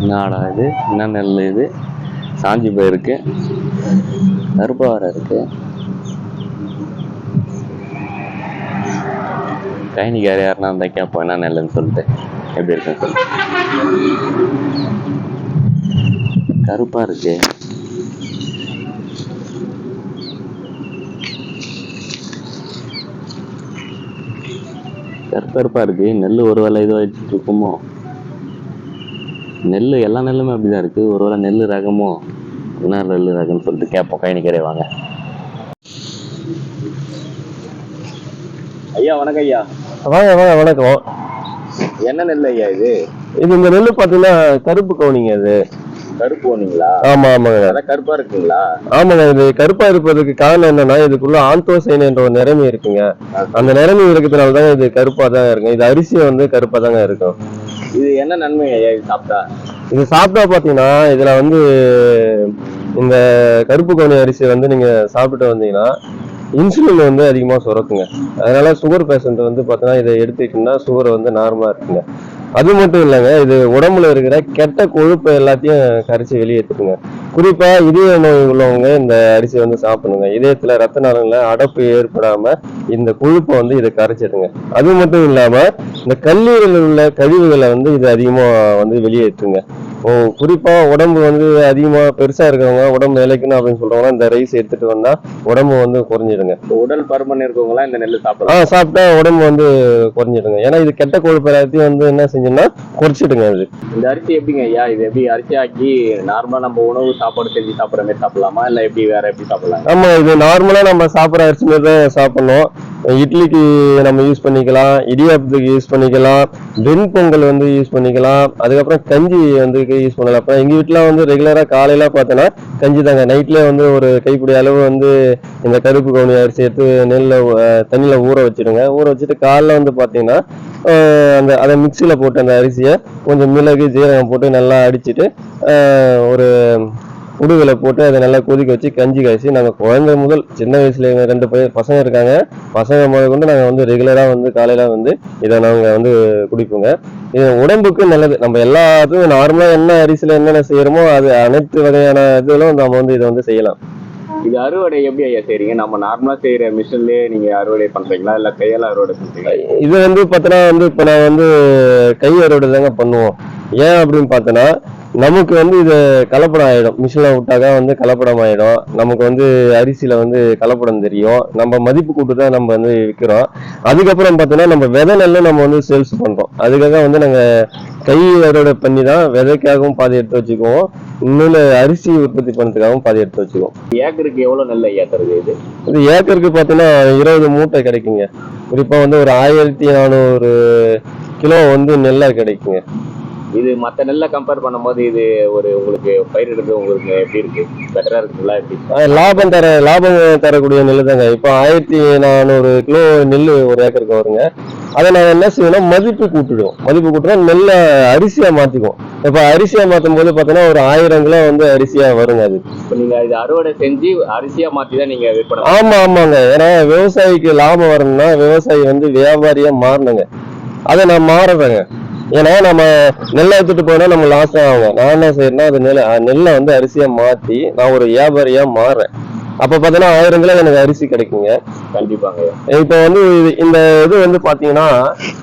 என்னடா இது என்ன நெல் இது? சாஞ்சி போயிருக்கு. கருப்பாவரை இருக்கு. கைனிக்கார யாருன்னா இருந்தா கேட்போம் என்ன நெல்லுன்னு சொல்லிட்டு. எப்படி இருக்குன்னு சொல்லிட்டு கருப்பா இருக்கு. கருப்பருப்பா இருக்கு. நெல் ஒரு வேலை இது வச்சுட்டு இருக்குமோ? நெல் எல்லா நெல்லுமே அப்படிதான் இருக்கு. ஒருவேளை நெல் ரகமோ என்ன நெல் ரகம்னு சொல்லிட்டு கேட்போம். கைனிக்கரை வாங்க. ஐயா வணக்கம் ஐயா. வாங்க வாங்க வணக்கம். என்ன நெல் ஐயா இது? இது இந்த நெல் பார்த்தீங்கன்னா கருப்பு கவுனிங்க இது கருப்பு ஒண்ணுங்களா ஆமா ஆமாங்க. அதான் கருப்பா இருக்குங்களா? ஆமாங்க இது கருப்பா இருப்பதற்கு காரணம் என்னன்னா இதுக்குள்ள ஆந்தோசைன் என்ற ஒரு நிறமி இருக்குங்க. அந்த நிறமி இருக்கிறதுனால தாங்க இது கருப்பா தாங்க இருக்கும். இது அரிசி வந்து கருப்பா தாங்க இருக்கும். இது என்ன நன்மை ஐயா இது சாப்பிட்டா? இது சாப்பிட்டா பாத்தீங்கன்னா இதுல வந்து இந்த கருப்பு கவுனி அரிசி வந்து நீங்க சாப்பிட்டு வந்தீங்கன்னா இன்சுலின் வந்து அதிகமா சுரக்குங்க. அதனால சுகர் பேஷண்ட் வந்து பார்த்தீங்கன்னா இதை எடுத்துக்கிட்டீங்கன்னா சுகர் வந்து நார்மலா இருக்குங்க. அது மட்டும் இல்லைங்க இது உடம்புல இருக்கிற கெட்ட கொழுப்பு எல்லாத்தையும் கரைச்சி வெளியேற்றுங்க குறிப்பா இதய நோய் உள்ளவங்க இந்த அரிசி வந்து சாப்பிடுங்க இதயத்துல ரத்த நாளங்கள்ல அடப்பு ஏற்படாம இந்த கொழுப்பை வந்து இதை கரைச்சிடுங்க. அது மட்டும் இல்லாம இந்த கல்லீரலில் உள்ள கழிவுகளை வந்து இது அதிகமா வந்து வெளியேற்றுங்க. ஓ குறிப்பா உடம்பு வந்து அதிகமா பெருசா இருக்கிறவங்க உடம்பு இழைக்கணும் அப்படின்னு சொல்றவங்க இந்த ரைஸ் எடுத்துட்டு வந்தா உடம்பு வந்து குறைஞ்சிடுங்க. உடல் பருமன் இருக்கவங்க இந்த நெல் ஆ சாப்பிடலாம் சாப்பிட்டா உடம்பு வந்து குறைஞ்சிடுங்க. ஏன்னா இது கெட்ட கொழுப்பு எல்லாத்தையும் வந்து என்ன செஞ்சோம்னா குறைச்சிடுங்க அது இந்த அரிசி எப்படிங்க ஐயா? இது எப்படி அரிசி ஆக்கி நார்மலா நம்ம உணவு சாப்பாடு செஞ்சு சாப்பிடுற மாதிரி சாப்பிடலாமா? இல்ல எப்படி வேற எப்படி சாப்பிடலாம் ஆமா இது நார்மலா நம்ம சாப்பிட்ற அரிசி மாதிரி தான் சாப்பிடணும். இட்லிக்கு நம்ம யூஸ் பண்ணிக்கலாம் இடியாப்பத்துக்கு யூஸ் பண்ணிக்கலாம் வெண்பொங்கல் வந்து யூஸ் பண்ணிக்கலாம் அதுக்கப்புறம் கஞ்சி வந்து யூஸ் பண்ணலாம். அப்புறம் எங்கள் வீட்டில் வந்து ரெகுலராக காலையில் பார்த்தோன்னா கஞ்சி தாங்க. நைட்லேயே வந்து ஒரு கைப்பிடி அளவு வந்து இந்த கருப்பு கவுனி அரிசி எடுத்து நெல்லில் தண்ணியில் ஊற வச்சிடுங்க. ஊற வச்சுட்டு காலைல வந்து பார்த்தீங்கன்னா அந்த அதை மிக்சியில் போட்டு அந்த அரிசியை கொஞ்சம் மிளகு ஜீரகம் போட்டு நல்லா அடிச்சுட்டு ஒரு உடுவில போட்டு அதை நல்லா கொதிக்க வச்சு கஞ்சி காய்ச்சி நாங்கள் குழந்தை முதல் சின்ன வயசுல ரெண்டு பசங்க இருக்காங்க. பசங்க முதல் கொண்டு நாங்கள் வந்து ரெகுலராக வந்து காலையில வந்து இதை நாங்கள் வந்து குடிப்போங்க. இது உடம்புக்கு நல்லது. நம்ம எல்லாத்துக்கும் நார்மலாக என்ன அரிசியில் என்னென்ன செய்யறோமோ அது அனைத்து வகையான இதுகளும் நம்ம வந்து இதை வந்து செய்யலாம். இது அறுவடை எப்படி ஐயா செய்றீங்க? நம்ம நார்மலா செய்யற மிஷின்லயே நீங்க அறுவடை பண்றீங்களா? இல்ல கையால அறுவடை பண்றீங்களா? இது வந்து பார்த்தோன்னா வந்து இப்போ நான் வந்து கை அறுவடை தாங்க பண்ணுவோம். ஏன் அப்படின்னு பார்த்தோன்னா நமக்கு வந்து இது கலப்படம் ஆயிடும். மிஷினில் விட்டாக்கா வந்து கலப்படம் ஆயிடும். நமக்கு வந்து அரிசியில வந்து கலப்படம் தெரியும். நம்ம மதிப்பு கூட்டு தான் நம்ம வந்து விற்கிறோம் அதுக்கப்புறம் பார்த்தோன்னா நம்ம விதை நெல்லும் நம்ம வந்து சேல்ஸ் பண்றோம். அதுக்காக வந்து நாங்க கை அறுவடை பண்ணி தான் விதைக்காகவும் பாதி எடுத்து வச்சுக்குவோம். இன்னொன்று அரிசி உற்பத்தி பண்ணுறதுக்காகவும் பாதி எடுத்து வச்சுக்குவோம். ஏக்கருக்கு எவ்வளவு நெல் தருது இது? இது ஏக்கருக்கு பார்த்தீங்கன்னா இருபது மூட்டை கிடைக்குங்க. குறிப்பாக வந்து ஒரு ஆயிரத்தி நானூறு கிலோ வந்து நெல்லா கிடைக்குங்க. இது மத்த நெல்லை கம்பேர் பண்ணும்போது இது ஒரு உங்களுக்கு பயிரிடுறது உங்களுக்கு எப்படி இருக்கு? பெட்டரா இருக்குங்களா எப்படி? லாபம் தர லாபம் தரக்கூடிய நெல் தாங்க. இப்போ ஆயிரத்தி நானூறு கிலோ நெல் ஒரு ஏக்கருக்கு வருங்க அதை நாங்கள் என்ன செய்யணும் மதிப்பு கூட்டிடுவோம். மதிப்பு கூட்டினா நெல்லை அரிசியா மாத்திக்குவோம். இப்போ அரிசியா மாற்றும் போது பார்த்தீங்கன்னா ஒரு ஆயிரம் கிலோ வந்து அரிசியா வருங்க அது. இப்ப நீங்க இது அறுவடை செஞ்சு அரிசியா மாத்தி தான் நீங்க விற்பனை ஆமா ஆமாங்க. ஏன்னா விவசாயிக்கு லாபம் வரணும்னா விவசாயி வந்து வியாபாரியா மாறணுங்க. அதை நான் மாறுறேங்க. ஏன்னா நம்ம நெல்லை எடுத்துட்டு போனா நம்ம லாஸ் ஆகும். நான் என்ன செய்யறேன்னா அது நெல் நெல்லை வந்து அரிசியா மாத்தி நான் ஒரு வியாபாரியா மாறேன் அப்ப பாத்தீங்கன்னா ஆயிரம் கிலோ எனக்கு அரிசி கிடைக்குங்க. கண்டிப்பாங்க. இப்போ வந்து இந்த இது வந்து பாத்தீங்கன்னா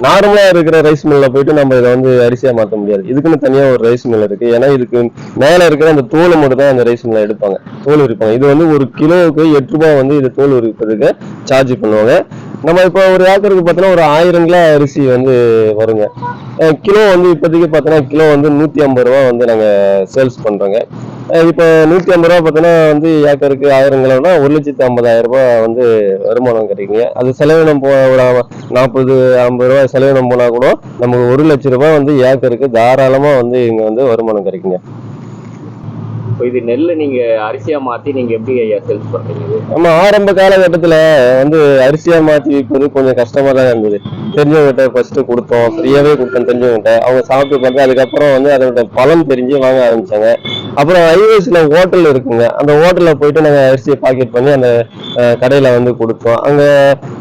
நார்மலா இருக்கிற ரைஸ் மில்ல போயிட்டு நம்ம இதை வந்து அரிசியா மாத்த முடியாது. இதுக்குன்னு தனியா ஒரு ரைஸ் மில் இருக்கு. ஏன்னா இதுக்கு மேல இருக்கிற அந்த தோலை மட்டும் தான் அந்த ரைஸ் மில்ல எடுப்பாங்க. தோல் உரிப்பாங்க இது வந்து ஒரு கிலோவுக்கு எட்டு ரூபாய் வந்து இது தோல் உரிப்பதுக்கு சார்ஜ் பண்ணுவாங்க. நம்ம இப்போ ஒரு ஏக்கருக்கு பார்த்தோன்னா ஒரு ஆயிரம் கிலோ அரிசி வந்து வருங்க. கிலோ வந்து இப்போதைக்கு பார்த்தோன்னா கிலோ வந்து நூற்றி ஐம்பது ரூபா வந்து நாங்கள் சேல்ஸ் பண்ணுறோங்க இப்போ நூற்றி ஐம்பது ரூபா பார்த்தோன்னா வந்து ஏக்கருக்கு ஆயிரம் கிலோனா ஒரு லட்சத்தி ஐம்பதாயிரம் ரூபாய் வந்து வருமானம் கிடைக்குங்க அது செலவினம் போ ஒரு நாற்பது ஐம்பது ரூபாய் செலவினம் போனால் கூட நமக்கு ஒரு லட்ச ரூபாய் வந்து ஏக்கருக்கு தாராளமாக வந்து இங்கே வந்து வருமானம் கிடைக்குங்க இப்போ இது நெல் நீங்க அரிசியா மாத்தி நீங்க எப்படி ஐயா சேல்ஸ் பண்றீங்க? நம்ம ஆரம்ப காலகட்டத்துல வந்து அரிசியா மாத்தி விற்பது கொஞ்சம் கஷ்டமா தான் இருந்தது. தெரிஞ்சவங்ககிட்ட ஃபர்ஸ்ட் கொடுத்தோம் ஃப்ரீயாவே கொடுத்தோம் தெரிஞ்சவங்ககிட்ட. அவங்க சாப்பிட்டு பார்த்து அதுக்கப்புறம் வந்து அதோட பலன் தெரிஞ்சு வாங்க ஆரம்பிச்சாங்க. அப்புறம் ஹைவேஸில் ஹோட்டல் இருக்குங்க. அந்த ஹோட்டலில் போயிட்டு நாங்கள் அரிசியை பாக்கெட் பண்ணி அந்த கடையில் வந்து கொடுத்தோம். அங்கே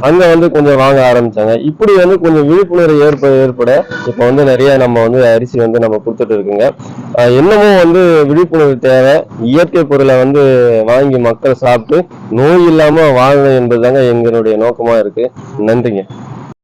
அங்கே வந்து கொஞ்சம் வாங்க ஆரம்பிச்சாங்க. இப்படி வந்து கொஞ்சம் விழிப்புணர்வு ஏற்பட ஏற்பட இப்போ வந்து நிறைய நம்ம வந்து அரிசி வந்து நம்ம கொடுத்துட்டு இருக்குங்க. என்னமோ இன்னமும் வந்து விழிப்புணர்வு தேவை. இயற்கை பொருளை வந்து வாங்கி மக்கள் சாப்பிட்டு நோய் இல்லாமல் வாழணும் என்பது தாங்க எங்களுடைய நோக்கமாக இருக்கு. நன்றிங்க.